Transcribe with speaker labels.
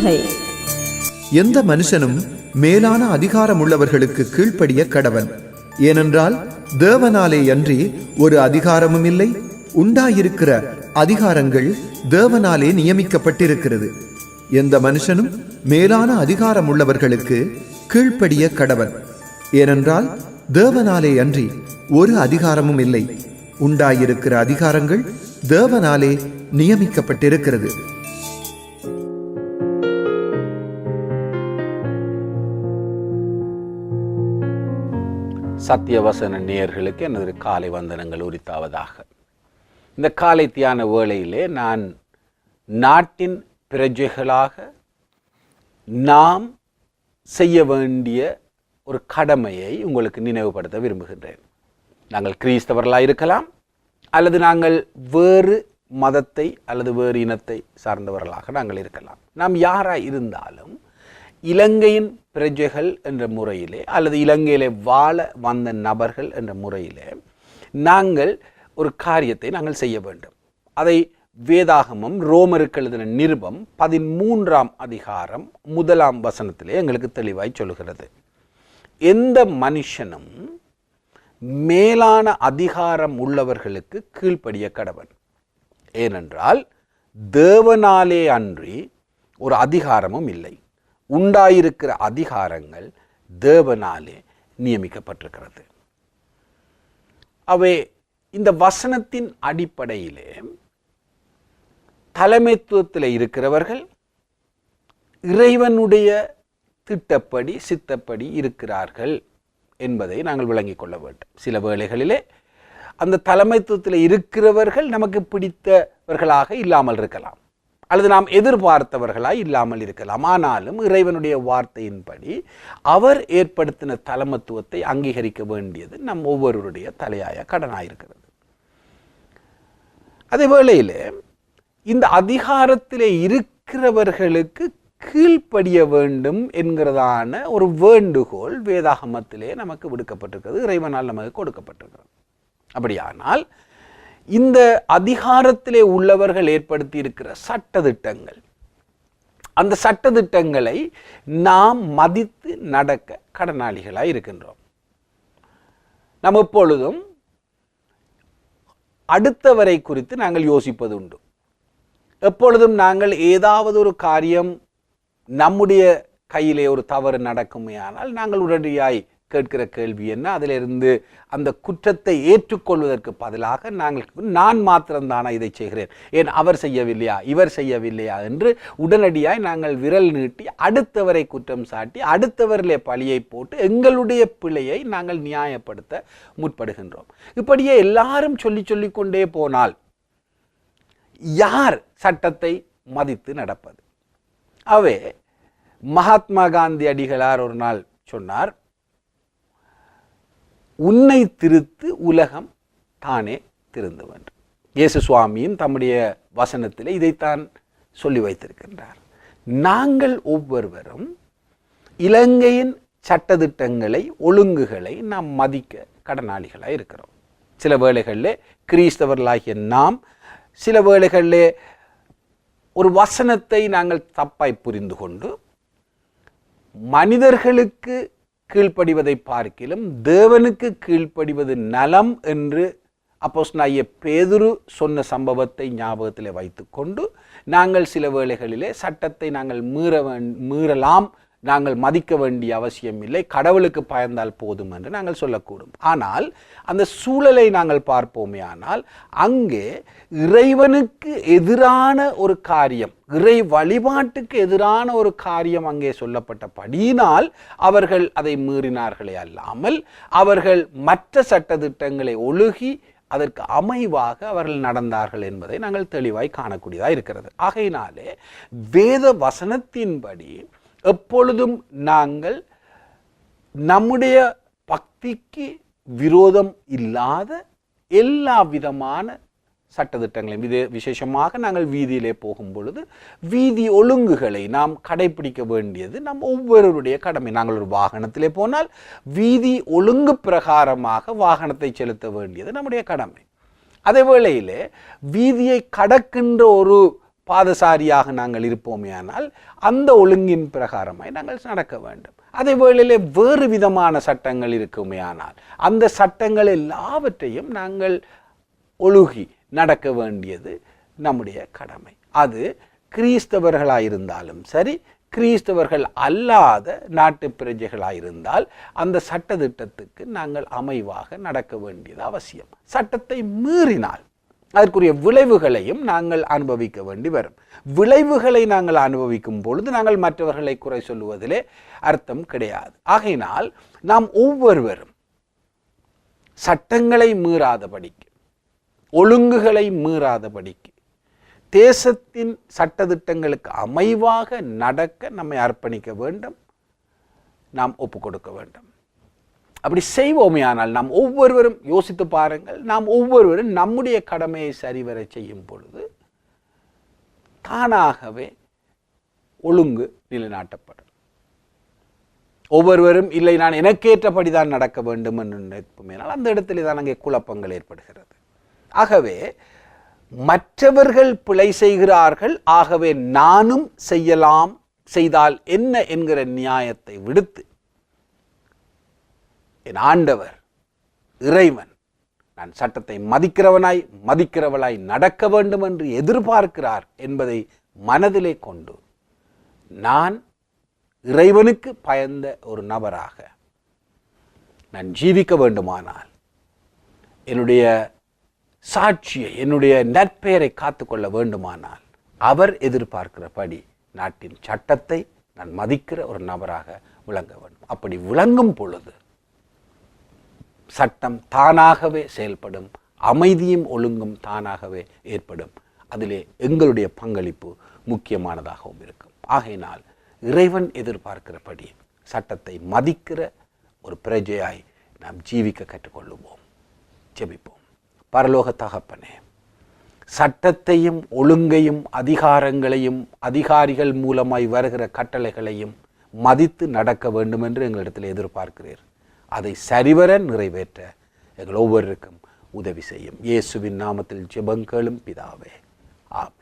Speaker 1: செய்திகள்
Speaker 2: எந்த மனுஷனும் மேலான அதிகாரம் உள்ளவர்களுக்கு கீழ்ப்படிய கடவன். ஏனென்றால் தேவனாலே அன்றி ஒரு அதிகாரமும் இல்லை உண்டாயிருக்கிற அதிகாரங்கள் தேவனாலே நியமிக்கப்பட்டிருக்கிறது. எந்த மனுஷனும் மேலான அதிகாரம் உள்ளவர்களுக்கு கீழ்ப்படிய கடவன். ஏனென்றால் தேவனாலே அன்றி ஒரு அதிகாரமும் இல்லை உண்டாயிருக்கிற அதிகாரங்கள் தேவனாலே நியமிக்கப்பட்டிருக்கிறது.
Speaker 3: சத்தியவசன நேயர்களுக்கு எனது காலை வந்தனங்கள் உரித்தாவதாக. இந்த காலை தியான வேளையிலே நான் நாட்டின் பிரஜைகளாக நாம் செய்ய வேண்டிய ஒரு கடமையை உங்களுக்கு நினைவுபடுத்த விரும்புகின்றேன். நாங்கள் கிறிஸ்தவர்களாக இருக்கலாம் அல்லது நாங்கள் வேறு மதத்தை அல்லது வேறு இனத்தை சார்ந்தவர்களாக நாங்கள் இருக்கலாம். நாம் யாராக இருந்தாலும் இலங்கையின் பிரஜைகள் என்ற முறையிலே அல்லது இலங்கையிலே வாழ வந்த நபர்கள் என்ற முறையிலே நாங்கள் ஒரு காரியத்தை நாங்கள் செய்ய வேண்டும். அதை வேதாகமம் ரோமருக்கு எழுதின நிருபம் பதிமூன்றாம் அதிகாரம் முதலாம் வசனத்திலே எங்களுக்கு தெளிவாய் சொல்கிறது. எந்த மனுஷனும் மேலான அதிகாரம் உள்ளவர்களுக்கு கீழ்ப்படிய கடவன். ஏனென்றால் தேவனாலே அன்றி ஒரு அதிகாரமும் இல்லை. உண்டாயிருக்கிற அதிகாரங்கள் தேவனாலே நியமிக்கப்பட்டிருக்கிறது. அவை இந்த வசனத்தின் அடிப்படையிலே தலைமைத்துவத்தில் இருக்கிறவர்கள் இறைவனுடைய திட்டப்படி சித்தப்படி இருக்கிறார்கள் என்பதை நாங்கள் விளங்கிக் கொள்ள வேண்டும். சில வேளைகளிலே அந்த தலைமைத்துவத்தில் இருக்கிறவர்கள் நமக்கு பிடித்தவர்களாக இல்லாமல் இருக்கலாம். அல்லது நாம் எதிர்பார்த்தவர்களாய் இல்லாமல் இருக்கலாம். ஆனாலும் இறைவனுடைய வார்த்தையின்படி அவர் ஏற்படுத்தின தலைமத்துவத்தை அங்கீகரிக்க வேண்டியது நம் ஒவ்வொருவருடைய தலையாய கடனாயிருக்கிறது. அதே வேளையில் இந்த அதிகாரத்திலே இருக்கிறவர்களுக்கு கீழ்ப்படிய வேண்டும் என்கிறதான ஒரு வேண்டுகோள் வேதாகமத்திலே நமக்கு விடுக்கப்பட்டிருக்கிறது. இறைவனால் நமக்கு கொடுக்கப்பட்டிருக்கிறது. அப்படியானால் இந்த அதிகாரத்திலே உள்ளவர்கள் ஏற்படுத்தி இருக்கிற சட்டதிட்டங்கள் அந்த சட்டத்திட்டங்களை நாம் மதித்து நடக்க கடனாளிகளாக இருக்கின்றோம். நாம் எப்பொழுதும் அடுத்தவரை குறித்து நாங்கள் யோசிப்பது உண்டு. எப்பொழுதும் நாங்கள் ஏதாவது ஒரு காரியம் நம்முடைய கையிலே ஒரு தவறு நடக்குமே ஆனால் நாங்கள் உடனடியாய் கேட்கிற கேள்வி என்ன? அதிலிருந்து அந்த குற்றத்தை ஏற்றுக்கொள்வதற்கு பதிலாக நாங்கள் நான் மாத்திரம்தானா இதை செய்கிறேன்? ஏன் அவர் செய்யவில்லையா? இவர் செய்யவில்லையா? என்று உடனடியாய் நாங்கள் விரல் நீட்டி அடுத்தவரை குற்றம் சாட்டி அடுத்தவரிலே பழியை போட்டு எங்களுடைய பிழையை நாங்கள் நியாயப்படுத்த முற்படுகின்றோம். இப்படியே எல்லாரும் சொல்லி சொல்லிக்கொண்டே போனால் யார் சட்டத்தை மதித்து நடப்பது? அவே மகாத்மா காந்தி அடிகளார் ஒரு நாள் சொன்னார் உன்னை திருத்து உலகம் தானே திருந்த வேண்டும். இயேசு சுவாமியும் தம்முடைய வசனத்தில் இதைத்தான் சொல்லி வைத்திருக்கின்றார். நாங்கள் ஒவ்வொருவரும் இலங்கையின் சட்டத்திட்டங்களை ஒழுங்குகளை நாம் மதிக்க கடனாளிகளாக இருக்கிறோம். சில வேளைகளில் கிறிஸ்தவர்களாகிய நாம் சில வேளைகளில் ஒரு வசனத்தை நாங்கள் தப்பாய் புரிந்து கொண்டு மனிதர்களுக்கு கீழ்ப்படிவதை பார்க்கிலும் தேவனுக்கு கீழ்ப்படிவது நலம் என்று அப்போஸ் நாய பேதுரு சொன்ன சம்பவத்தை ஞாபகத்தில் வைத்துக்கொண்டு நாங்கள் சில வேளைகளிலே சட்டத்தை நாங்கள் மீற மீறலாம் நாங்கள் மதிக்க வேண்டிய அவசியம் இல்லை கடவுளுக்கு பயந்தால் போதும் என்று நாங்கள் சொல்லக்கூடும். ஆனால் அந்த சூழலை நாங்கள் பார்ப்போமே ஆனால் அங்கே இறைவனுக்கு எதிரான ஒரு காரியம் இறை வழிபாட்டுக்கு எதிரான ஒரு காரியம் அங்கே சொல்லப்பட்டபடியினால் அவர்கள் அதை மீறினார்களே அல்லாமல் அவர்கள் மற்ற சட்டத்திட்டங்களை ஒழுகி அதற்கு அமைவாக அவர்கள் நடந்தார்கள் என்பதை நாங்கள் தெளிவாய் காணக்கூடியதாக இருக்கிறது. ஆகையினாலே வேத வசனத்தின்படி எப்பொழுதும் நாங்கள் நம்முடைய பக்திக்கு விரோதம் இல்லாத எல்லா விதமான சட்டத்திட்டங்களையும் இது விசேஷமாக நாங்கள் வீதியிலே போகும் பொழுது வீதி ஒழுங்குகளை நாம் கடைபிடிக்க வேண்டியது நம் ஒவ்வொருவருடைய கடமை. நாங்கள் ஒரு வாகனத்திலே போனால் வீதி ஒழுங்கு பிரகாரமாக வாகனத்தை செலுத்த வேண்டியது நம்முடைய கடமை. அதே வேளையிலே வீதியை கடக்கின்ற ஒரு பாதசாரியாக நாங்கள் இருப்போமேயானால் அந்த ஒழுங்கின் பிரகாரமாய் நாங்கள் நடக்க வேண்டும். அதே வேளையிலே வேறு விதமான சட்டங்கள் இருக்குமேயானால் அந்த சட்டங்கள் எல்லாவற்றையும் நாங்கள் ஒழுகி நடக்க வேண்டியது நம்முடைய கடமை. அது கிறிஸ்தவர்களாயிருந்தாலும் சரி கிறிஸ்தவர்கள் அல்லாத நாட்டு பிரஜைகளாயிருந்தால் அந்த சட்டத்திட்டத்துக்கு நாங்கள் அமைவாக நடக்க வேண்டியது அவசியம். சட்டத்தை மீறினால் அதற்குரிய விளைவுகளையும் நாங்கள் அனுபவிக்க வேண்டி வரும். விளைவுகளை நாங்கள் அனுபவிக்கும் பொழுது நாங்கள் மற்றவர்களை குறை சொல்லுவதிலே அர்த்தம் கிடையாது. ஆகையினால் நாம் ஒவ்வொருவரும் சட்டங்களை மீறாதபடிக்கு ஒழுங்குகளை மீறாதபடிக்கு தேசத்தின் சட்டத்திட்டங்களுக்கு அமைவாக நடக்க நம்மை அர்ப்பணிக்க வேண்டும். நாம் ஒப்பு கொடுக்க வேண்டும். அப்படி செய்வோமே ஆனால் நாம் ஒவ்வொருவரும் யோசித்து பாருங்கள் நாம் ஒவ்வொருவரும் நம்முடைய கடமையை சரிவர செய்யும் பொழுது தானாகவே ஒழுங்கு நிலைநாட்டப்படும். ஒவ்வொருவரும் இல்லை நான் எனக்கேற்றபடி தான் நடக்க வேண்டும் என்று நினைப்போமேனால் அந்த இடத்திலே தான் அங்கே குழப்பங்கள் ஏற்படுகிறது. ஆகவே மற்றவர்கள் பிழை செய்கிறார்கள் ஆகவே நானும் செய்யலாம் செய்தால் என்ன என்கிற நியாயத்தை விடுத்து என் ஆண்டவர் இறைவன் நான் சட்டத்தை மதிக்கிறவனாய் மதிக்கிறவளாய் நடக்க வேண்டும் என்று எதிர்பார்க்கிறார் என்பதை மனதிலே கொண்டு நான் இறைவனுக்கு பயந்த ஒரு நபராக நான் ஜீவிக்க வேண்டுமானால் என்னுடைய சாட்சியை என்னுடைய நற்பெயரை காத்துக்கொள்ள வேண்டுமானால் அவர் எதிர்பார்க்கிறபடி நாட்டின் சட்டத்தை நான் மதிக்கிற ஒரு நபராக விளங்க வேண்டும். அப்படி விளங்கும் பொழுது சட்டம் தானாகவே செயல்படும் அமைதியும் ஒழுங்கும் தானாகவே ஏற்படும். அதிலே எங்களுடைய பங்களிப்பு முக்கியமானதாகவும் இருக்கும். ஆகையினால் இறைவன் எதிர்பார்க்கிறபடி சட்டத்தை மதிக்கிற ஒரு பிரஜையாய் நாம் ஜீவிக்க கற்றுக்கொள்ளுவோம். ஜெபிப்போம். பரலோக தகப்பனே சட்டத்தையும் ஒழுங்கையும் அதிகாரங்களையும் அதிகாரிகள் மூலமாய் வருகிற கட்டளைகளையும் மதித்து நடக்க வேண்டும் என்று எங்களிடத்தில் எதிர்பார்க்கிறீர். அதை சரிவர நிறைவேற்ற எங்கள் ஒவ்வொருக்கும் உதவி செய்யும். இயேசுவின் நாமத்தில் ஜெபங்களும் பிதாவே. ஆம்